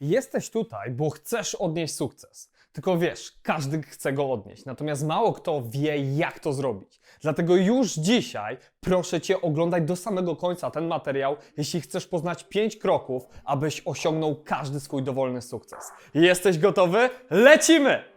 Jesteś tutaj, bo chcesz odnieść sukces. Tylko wiesz, każdy chce go odnieść, natomiast mało kto wie, jak to zrobić. Dlatego już dzisiaj proszę Cię oglądać do samego końca ten materiał, jeśli chcesz poznać 5 kroków, abyś osiągnął każdy swój dowolny sukces. Jesteś gotowy? Lecimy!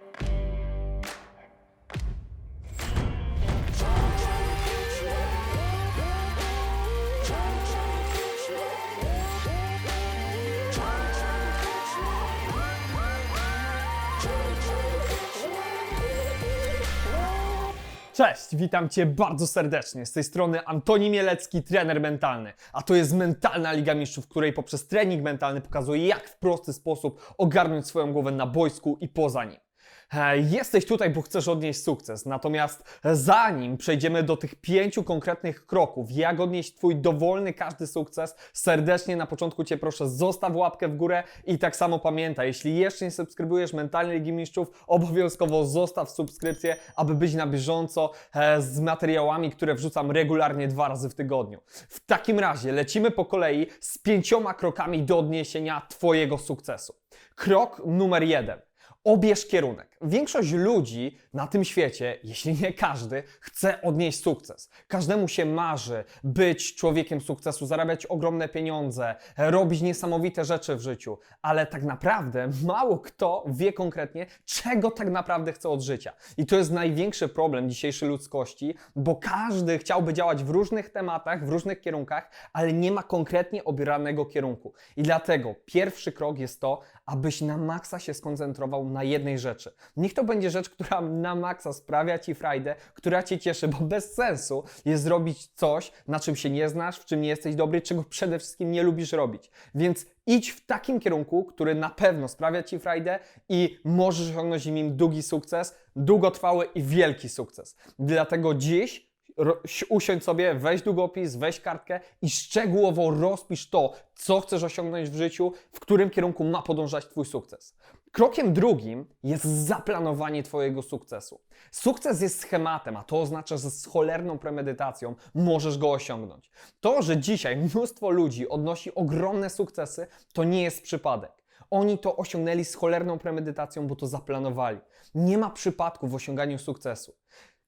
Cześć, witam Cię bardzo serdecznie. Z tej strony Antoni Mielecki, trener mentalny. A to jest Mentalna Liga Mistrzów, której poprzez trening mentalny pokazuję, jak w prosty sposób ogarnąć swoją głowę na boisku i poza nim. E, Jesteś tutaj, bo chcesz odnieść sukces. Natomiast zanim przejdziemy do tych pięciu konkretnych kroków, jak odnieść Twój dowolny każdy sukces, serdecznie na początku Cię proszę, zostaw łapkę w górę i tak samo pamiętaj, jeśli jeszcze nie subskrybujesz Mentalnej Ligi Mistrzów, obowiązkowo zostaw subskrypcję, aby być na bieżąco e, z materiałami, które wrzucam regularnie dwa razy w tygodniu. W takim razie lecimy po kolei z pięcioma krokami do odniesienia Twojego sukcesu. Krok numer jeden. Obierz kierunek. Większość ludzi na tym świecie, jeśli nie każdy, chce odnieść sukces. Każdemu się marzy być człowiekiem sukcesu, zarabiać ogromne pieniądze, robić niesamowite rzeczy w życiu, ale tak naprawdę mało kto wie konkretnie, czego tak naprawdę chce od życia. I to jest największy problem dzisiejszej ludzkości, bo każdy chciałby działać w różnych tematach, w różnych kierunkach, ale nie ma konkretnie obieranego kierunku. I dlatego pierwszy krok jest to, abyś na maksa się skoncentrował na jednej rzeczy. Niech to będzie rzecz, która na maksa sprawia Ci frajdę, która Cię cieszy, bo bez sensu jest zrobić coś, na czym się nie znasz, w czym nie jesteś dobry, czego przede wszystkim nie lubisz robić. Więc idź w takim kierunku, który na pewno sprawia Ci frajdę i możesz osiągnąć nim długi sukces, długotrwały i wielki sukces. Dlatego dziś usiądź sobie, weź długopis, weź kartkę i szczegółowo rozpisz to, co chcesz osiągnąć w życiu, w którym kierunku ma podążać Twój sukces. Krokiem drugim jest zaplanowanie Twojego sukcesu. Sukces jest schematem, a to oznacza, że z cholerną premedytacją możesz go osiągnąć. To, że dzisiaj mnóstwo ludzi odnosi ogromne sukcesy, to nie jest przypadek. Oni to osiągnęli z cholerną premedytacją, bo to zaplanowali. Nie ma przypadku w osiąganiu sukcesu.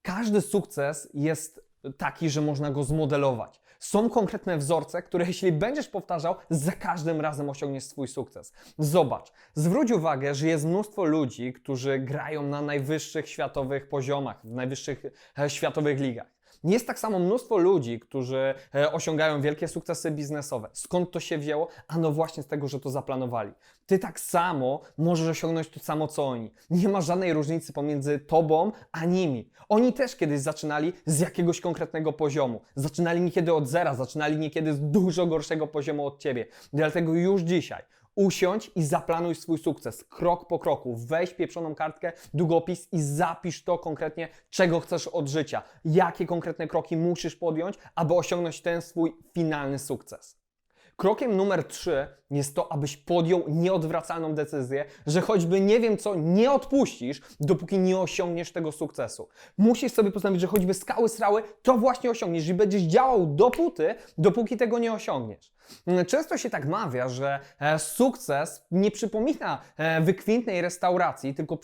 Każdy sukces jest taki, że można go zmodelować. Są konkretne wzorce, które jeśli będziesz powtarzał, za każdym razem osiągniesz swój sukces. Zobacz, zwróć uwagę, że jest mnóstwo ludzi, którzy grają na najwyższych światowych poziomach, w najwyższych e, światowych ligach. Jest tak samo mnóstwo ludzi, którzy e, osiągają wielkie sukcesy biznesowe. Skąd to się wzięło? Ano właśnie z tego, że to zaplanowali. Ty tak samo możesz osiągnąć to samo co oni. Nie ma żadnej różnicy pomiędzy tobą a nimi. Oni też kiedyś zaczynali z jakiegoś konkretnego poziomu. Zaczynali niekiedy od zera, zaczynali niekiedy z dużo gorszego poziomu od ciebie. Dlatego już dzisiaj Usiądź i zaplanuj swój sukces krok po kroku. Weź pieprzoną kartkę, długopis i zapisz to konkretnie, czego chcesz od życia. Jakie konkretne kroki musisz podjąć, aby osiągnąć ten swój finalny sukces. Krokiem numer 3 jest to, abyś podjął nieodwracalną decyzję, że choćby nie wiem co, nie odpuścisz, dopóki nie osiągniesz tego sukcesu. Musisz sobie postanowić, że choćby skały srały, to właśnie osiągniesz i będziesz działał dopóty, dopóki tego nie osiągniesz. Często się tak mawia, że e, sukces nie przypomina e, wykwintnej restauracji, tylko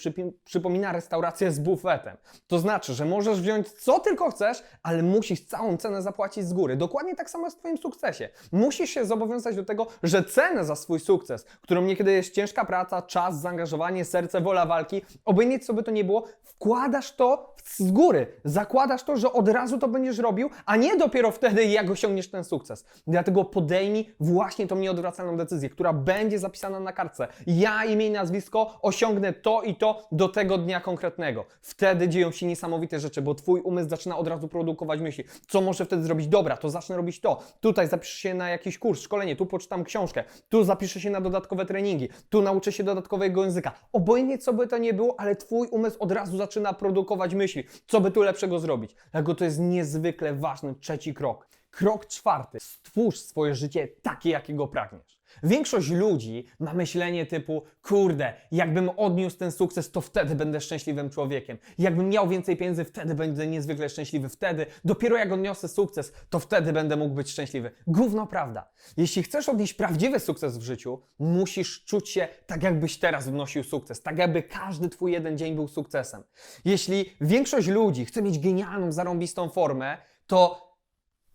przypomina restaurację z bufetem. To znaczy, że możesz wziąć co tylko chcesz, ale musisz całą cenę zapłacić z góry. Dokładnie tak samo jest w Twoim sukcesie. Musisz się zobowiązać do tego, że cenę za swój sukces, którą niekiedy jest ciężka praca, czas, zaangażowanie, serce, wola walki, obojętnie co by to nie było, wkładasz to z góry. Zakładasz to, że od razu to będziesz robił, a nie dopiero wtedy, jak osiągniesz ten sukces. Dlatego podejmij właśnie tą nieodwracalną decyzję, która będzie zapisana na kartce. Ja, imię i nazwisko, osiągnę to i to do tego dnia konkretnego. Wtedy dzieją się niesamowite rzeczy, bo twój umysł zaczyna od razu produkować myśli. Co może wtedy zrobić? Dobra, to zacznę robić to. Tutaj zapiszę się na jakiś kurs, szkolenie, tu poczytam książkę, tu zapiszę się na dodatkowe treningi, tu nauczę się dodatkowego języka. Obojętnie co by to nie było, ale twój umysł od razu zaczyna produkować myśli. Co by tu lepszego zrobić? Dlatego to jest niezwykle ważny trzeci krok. Krok czwarty. Stwórz swoje życie takie, jakiego pragniesz. Większość ludzi ma myślenie typu, kurde, jakbym odniósł ten sukces, to wtedy będę szczęśliwym człowiekiem. Jakbym miał więcej pieniędzy, wtedy będę niezwykle szczęśliwy. Wtedy, dopiero jak odniosę sukces, to wtedy będę mógł być szczęśliwy. Gówno prawda. Jeśli chcesz odnieść prawdziwy sukces w życiu, musisz czuć się tak, jakbyś teraz wnosił sukces. Tak, jakby każdy twój jeden dzień był sukcesem. Jeśli większość ludzi chce mieć genialną, zarąbistą formę, to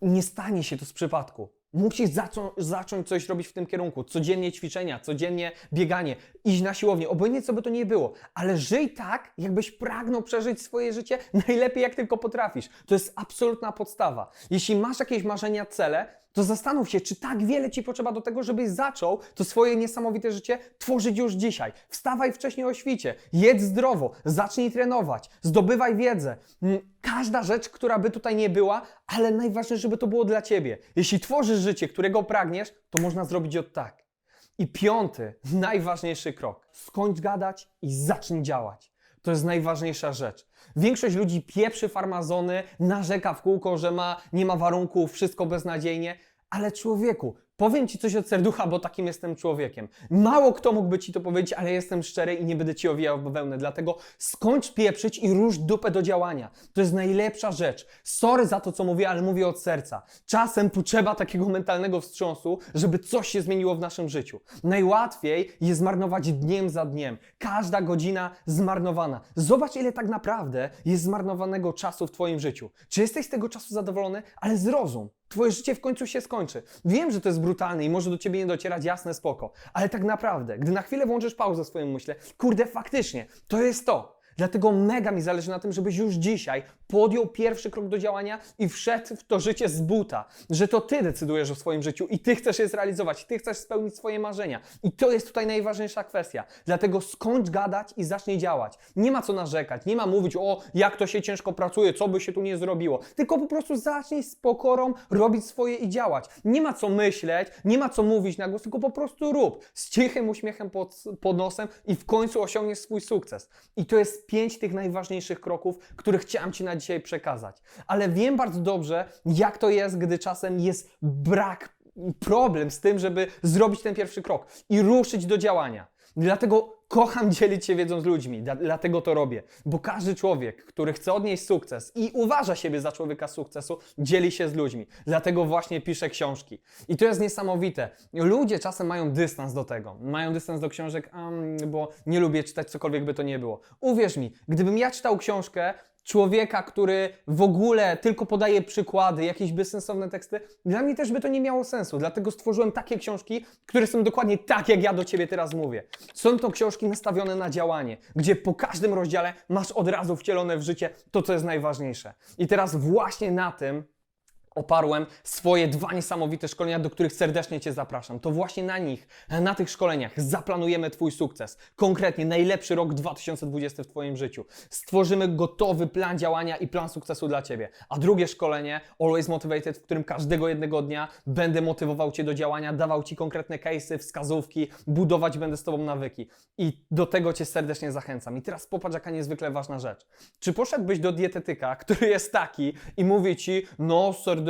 nie stanie się to z przypadku. Musisz zaczą, zacząć coś robić w tym kierunku. Codziennie ćwiczenia, codziennie bieganie, iść na siłownię, obojętnie co by to nie było. Ale żyj tak, jakbyś pragnął przeżyć swoje życie najlepiej jak tylko potrafisz. To jest absolutna podstawa. Jeśli masz jakieś marzenia, cele, to zastanów się, czy tak wiele Ci potrzeba do tego, żebyś zaczął to swoje niesamowite życie tworzyć już dzisiaj. Wstawaj wcześniej o świcie, jedz zdrowo, zacznij trenować, zdobywaj wiedzę. Mm, Każda rzecz, która by tutaj nie była, ale najważniejsze, żeby to było dla Ciebie. Jeśli tworzysz życie, którego pragniesz, to można zrobić od tak. I piąty, najważniejszy krok. Skończ gadać i zacznij działać. To jest najważniejsza rzecz. Większość ludzi pieprzy farmazony, narzeka w kółko, że ma, nie ma warunków, wszystko beznadziejnie, ale człowieku, powiem Ci coś od serducha, bo takim jestem człowiekiem. Mało kto mógłby Ci to powiedzieć, ale jestem szczery i nie będę Ci owijał w bawełnę, dlatego skończ pieprzyć i rusz dupę do działania. To jest najlepsza rzecz. Sorry za to, co mówię, ale mówię od serca. Czasem potrzeba takiego mentalnego wstrząsu, żeby coś się zmieniło w naszym życiu. Najłatwiej jest zmarnować dniem za dniem. Każda godzina zmarnowana. Zobacz, ile tak naprawdę jest zmarnowanego czasu w Twoim życiu. Czy jesteś z tego czasu zadowolony? Ale zrozum. Twoje życie w końcu się skończy. Wiem, że to jest brutalne i może do ciebie nie docierać, jasne, spoko. Ale tak naprawdę, gdy na chwilę włączysz pauzę swoim myśle, kurde, faktycznie, to jest to. Dlatego mega mi zależy na tym, żebyś już dzisiaj podjął pierwszy krok do działania i wszedł w to życie z buta. Że to ty decydujesz o swoim życiu i ty chcesz je zrealizować, ty chcesz spełnić swoje marzenia. I to jest tutaj najważniejsza kwestia. Dlatego skończ gadać i zacznij działać. Nie ma co narzekać, nie ma mówić o jak to się ciężko pracuje, co by się tu nie zrobiło. Tylko po prostu zacznij z pokorą robić swoje i działać. Nie ma co myśleć, nie ma co mówić na głos, tylko po prostu rób. Z cichym uśmiechem pod, pod nosem i w końcu osiągniesz swój sukces. I to jest pięć tych najważniejszych kroków, które chciałem Ci na dzisiaj przekazać. Ale wiem bardzo dobrze, jak to jest, gdy czasem jest brak, problem z tym, żeby zrobić ten pierwszy krok i ruszyć do działania. Dlatego kocham dzielić się wiedzą z ludźmi, Dla- dlatego to robię. Bo każdy człowiek, który chce odnieść sukces i uważa siebie za człowieka sukcesu, dzieli się z ludźmi. Dlatego właśnie piszę książki. I to jest niesamowite. Ludzie czasem mają dystans do tego. Mają dystans do książek, "Am, bo nie lubię czytać cokolwiek by to nie było. Uwierz mi, gdybym ja czytał książkę, człowieka, który w ogóle tylko podaje przykłady, jakieś bezsensowne teksty, dla mnie też by to nie miało sensu. Dlatego stworzyłem takie książki, które są dokładnie tak, jak ja do Ciebie teraz mówię. Są to książki nastawione na działanie, gdzie po każdym rozdziale masz od razu wcielone w życie to, co jest najważniejsze. I teraz właśnie na tym oparłem swoje dwa niesamowite szkolenia, do których serdecznie Cię zapraszam. To właśnie na nich, na tych szkoleniach zaplanujemy Twój sukces. Konkretnie najlepszy rok 2020 w Twoim życiu. Stworzymy gotowy plan działania i plan sukcesu dla Ciebie. A drugie szkolenie, Always Motivated, w którym każdego jednego dnia będę motywował Cię do działania, dawał Ci konkretne case'y, wskazówki, budować będę z Tobą nawyki. I do tego Cię serdecznie zachęcam. I teraz popatrz, jaka niezwykle ważna rzecz. Czy poszedłbyś do dietetyka, który jest taki i mówi Ci, no serdecznie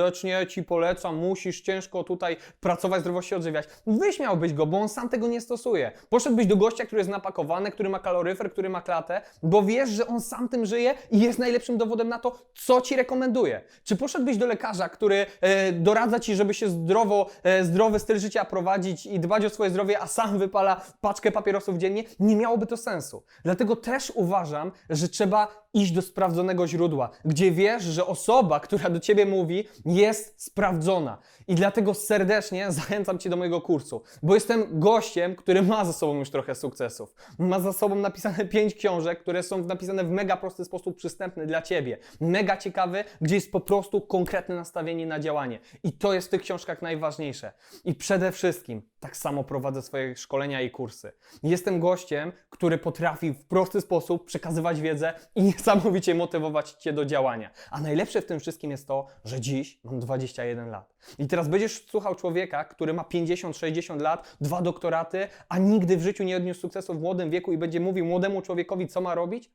Ci polecam, musisz ciężko tutaj pracować, zdrowo się odżywiać. Wyśmiałbyś go, bo on sam tego nie stosuje. Poszedłbyś do gościa, który jest napakowany, który ma kaloryfer, który ma klatę, bo wiesz, że on sam tym żyje i jest najlepszym dowodem na to, co Ci rekomenduje. Czy poszedłbyś do lekarza, który e, doradza Ci, żeby się zdrowo, e, zdrowy styl życia prowadzić i dbać o swoje zdrowie, a sam wypala paczkę papierosów dziennie? Nie miałoby to sensu. Dlatego też uważam, że trzeba iść do sprawdzonego źródła, gdzie wiesz, że osoba, która do Ciebie mówi, jest sprawdzona. I dlatego serdecznie zachęcam Cię do mojego kursu, bo jestem gościem, który ma za sobą już trochę sukcesów. Ma za sobą napisane pięć książek, które są napisane w mega prosty sposób przystępny dla Ciebie. Mega ciekawy, gdzie jest po prostu konkretne nastawienie na działanie. I to jest w tych książkach najważniejsze. I przede wszystkim tak samo prowadzę swoje szkolenia i kursy. Jestem gościem, który potrafi w prosty sposób przekazywać wiedzę i niesamowicie motywować Cię do działania. A najlepsze w tym wszystkim jest to, że dziś mam 21 lat. I teraz będziesz słuchał człowieka, który ma 50-60 lat, dwa doktoraty, a nigdy w życiu nie odniósł sukcesu w młodym wieku i będzie mówił młodemu człowiekowi, co ma robić?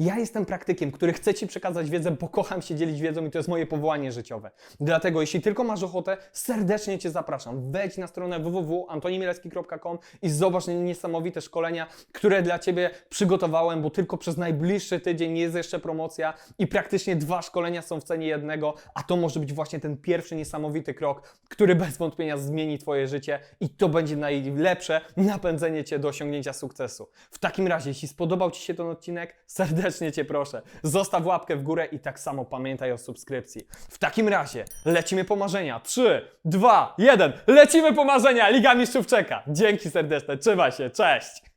Ja jestem praktykiem, który chce Ci przekazać wiedzę, bo kocham się dzielić wiedzą i to jest moje powołanie życiowe. Dlatego, jeśli tylko masz ochotę, serdecznie Cię zapraszam. Wejdź na stronę www.antonimielecki.com i zobacz niesamowite szkolenia, które dla Ciebie przygotowałem, bo tylko przez najbliższy tydzień jest jeszcze promocja i praktycznie dwa szkolenia są w cenie jednego, a to może być właśnie ten pierwszy niesamowity krok, który bez wątpienia zmieni Twoje życie i to będzie najlepsze napędzenie Cię do osiągnięcia sukcesu. W takim razie, jeśli spodobał Ci się ten odcinek, serdecznie Cię proszę, zostaw łapkę w górę i tak samo pamiętaj o subskrypcji. W takim razie, lecimy po marzenia. 3, 2, 1, lecimy po marzenia! Liga Mistrzów czeka. Dzięki serdeczne, trzymaj się, cześć!